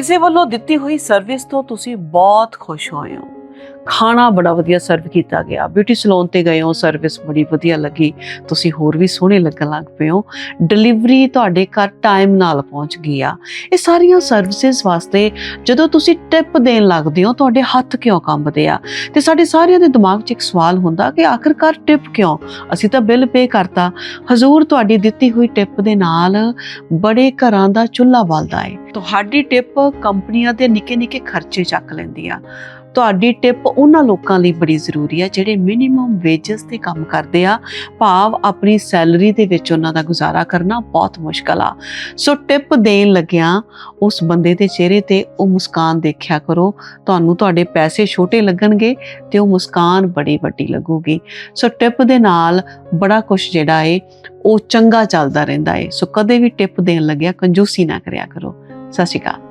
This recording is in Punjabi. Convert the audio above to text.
ਕਿਸੇ ਵੱਲੋਂ ਦਿੱਤੀ ਹੋਈ ਸਰਵਿਸ ਤੋਂ ਤੁਸੀਂ ਬਹੁਤ ਖੁਸ਼ ਹੋਏ ਹੋ। ਖਾਣਾ ਬੜਾ ਵਧੀਆ ਸਰਵ ਕੀਤਾ ਗਿਆ। ਬਿਊਟੀ ਸਲੂਨ ਤੇ ਗਏ ਹੋ ਸਰਵਿਸ ਬੜੀ ਵਧੀਆ ਲੱਗੀ। ਤੁਸੀਂ ਹੋਰ ਵੀ ਸੋਹਣੇ ਲੱਗਣ ਲੱਗ ਪਏ ਹੋ। ਡਿਲੀਵਰੀ ਤੁਹਾਡੇ ਘਰ ਟਾਈਮ ਨਾਲ ਪਹੁੰਚ ਗਈ ਆ। ਇਹ ਸਾਰੀਆਂ ਸਰਵਿਸਿਜ਼ ਵਾਸਤੇ ਜਦੋਂ ਤੁਸੀਂ ਟਿਪ ਦੇਣ ਲੱਗਦੇ ਹੋ, ਤੁਹਾਡੇ ਹੱਥ ਕਿਉਂ ਕੰਬਦੇ ਆ? ਤੇ ਸਾਡੇ ਸਾਰਿਆਂ ਦੇ ਦਿਮਾਗ 'ਚ ਇੱਕ ਸਵਾਲ ਹੁੰਦਾ ਕਿ ਆਖਰਕਾਰ ਟਿਪ ਕਿਉਂ? ਅਸੀਂ ਤਾਂ ਬਿੱਲ ਪੇ ਕਰਤਾ। ਹਜ਼ੂਰ ਤੁਹਾਡੀ ਦਿੱਤੀ ਹੋਈ ਟਿਪ ਦੇ ਨਾਲ ਬੜੇ ਘਰਾਂ ਦਾ ਚੁੱਲ੍ਹਾ ਬਲਦਾ ਏ। ਤੁਹਾਡੀ ਟਿਪ ਕੰਪਨੀਆਂ ਦੇ ਨਿੱਕੇ ਨਿੱਕੇ ਖਰਚੇ ਚੱਕ ਲੈਂਦੀ ਆ। ਤੁਹਾਡੀ ਟਿਪ ਉਹਨਾਂ ਲੋਕਾਂ ਲਈ ਬੜੀ ਜ਼ਰੂਰੀ ਆ ਜਿਹੜੇ ਮਿਨੀਮਮ ਵੇਜਸ ਤੇ ਕੰਮ ਕਰਦੇ ਆ। ਭਾਵ ਆਪਣੀ ਸੈਲਰੀ ਦੇ ਵਿੱਚ ਉਹਨਾਂ ਦਾ ਗੁਜ਼ਾਰਾ ਕਰਨਾ ਬਹੁਤ ਮੁਸ਼ਕਲ ਆ। ਸੋ ਟਿਪ ਦੇਣ ਲੱਗਿਆਂ ਉਸ ਬੰਦੇ ਦੇ ਚਿਹਰੇ ਤੇ ਉਹ ਮੁਸਕਾਨ ਦੇਖਿਆ ਕਰੋ। ਤੁਹਾਨੂੰ ਤੁਹਾਡੇ ਪੈਸੇ ਛੋਟੇ ਲੱਗਣਗੇ ਤੇ ਉਹ ਮੁਸਕਾਨ ਬੜੀ ਵੱਡੀ ਲੱਗੂਗੀ। ਸੋ ਟਿਪ ਦੇ ਨਾਲ ਬੜਾ ਕੁਝ ਜਿਹੜਾ ਏ, ਉਹ ਚੰਗਾ ਚੱਲਦਾ ਰਹਿੰਦਾ ਏ। ਸੋ ਕਦੇ ਵੀ ਟਿਪ ਦੇਣ ਲੱਗਿਆ ਕੰਜੂਸੀ ਨਾ ਕਰਿਆ ਕਰੋ। サシが。